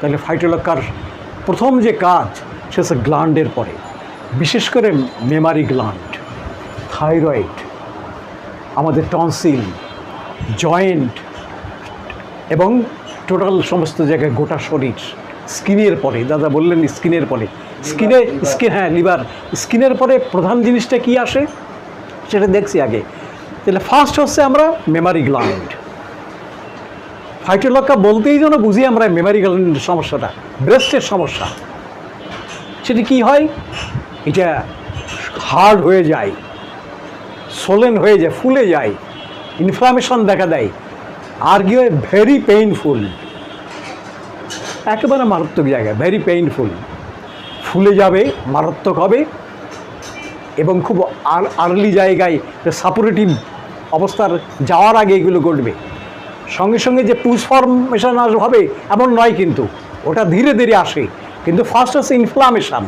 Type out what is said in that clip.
তাহলে ফাইটোলক্কার প্রথম যে কাজ সে হচ্ছে গ্ল্যান্ডের পরে। বিশেষ করে মেমারি গ্ল্যান্ড থাইরয়েড আমাদের টনসিল জয়েন্ট এবং টোটাল সমস্ত জায়গায় গোটা শরীর স্কিনের পরে। দাদা বললেন স্কিনের পরে। স্কিনে স্কিন হ্যাঁ লিভার স্কিনের পরে প্রধান জিনিসটা কি আসে? সেটা দেখছি আগে। তাহলে ফার্স্ট হচ্ছে আমরা মেমারি গ্ল্যান্ড ফাইটোলক্কা বলতেই যেন বুঝি আমরা মেমারি গ্ল্যান্ডের সমস্যাটা, ব্রেস্টের সমস্যা। সেটি কি হয়? এটা হার্ড হয়ে যায়, সোলেন হয়ে যায়, ফুলে যায় ইনফ্লামেশন দেখা দেয়, আর কি হয়? ভেরি পেইনফুল একেবারে মারাত্মক জায়গা ভেরি পেইনফুল ফুলে যাবে, মারাত্মক হবে, এবং খুব আর আর্লি জায়গায় সাপোরেটিভ অবস্থার যাওয়ার আগে এগুলো ঘটবে। সঙ্গে সঙ্গে যে পুজ ফর্মেশন হবে, এমন নয় কিন্তু। ওটা ধীরে ধীরে আসে। কিন্তু ফার্স্ট হচ্ছে ইনফ্লামেশন